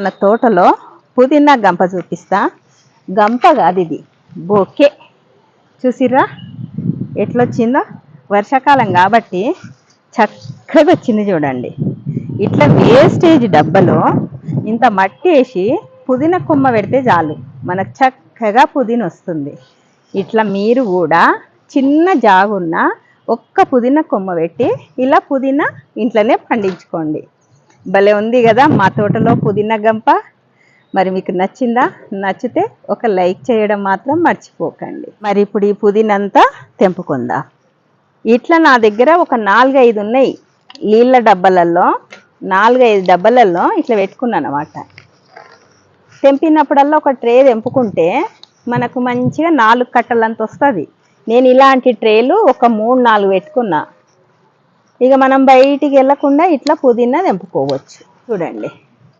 మన తోటలో పుదీనా గంప చూపిస్తా. గంప కాదు ఇది బొకే. చూసిర్రా? ఎట్లొచ్చిందో? వర్షాకాలం కాబట్టి చక్కగా వచ్చింది చూడండి. ఇట్లా వేస్టేజ్ డబ్బాలో ఇంత మట్టి వేసి పుదీనా కొమ్మ పెడితే చాలు. మనకు చక్కగా పుదీన వస్తుంది. ఇట్లా మీరు కూడా చిన్న జాగున్న ఒక్క పుదీనా కొమ్మ పెట్టి ఇలా పుదీనా ఇంట్లోనే పండించుకోండి. భలే ఉంది కదా మా తోటలో పుదీనా గంప. మరి మీకు నచ్చిందా? నచ్చితే ఒక లైక్ చేయడం మాత్రం మర్చిపోకండి. మరి ఇప్పుడు ఈ పుదీనంతా తెంపుకుందా. తెంపుకుందాం ఇట్లా నా దగ్గర ఒక నాలుగైదు ఉన్నాయి. నీళ్ళ డబ్బాలలో నాలుగైదు డబ్బాలలో ఇట్లా పెట్టుకున్నాను అనమాట తెంపినప్పుడల్లా ఒక ట్రే తెంపుకుంటే మనకు మంచిగా నాలుగు కట్టలంత వస్తుంది. నేను ఇలాంటి ట్రేలు ఒక మూడు నాలుగు పెట్టుకున్నా. ఇక మనం బయటికి వెళ్ళకుండా ఇట్లా పుదీనా తెంపుకోవచ్చు. చూడండి.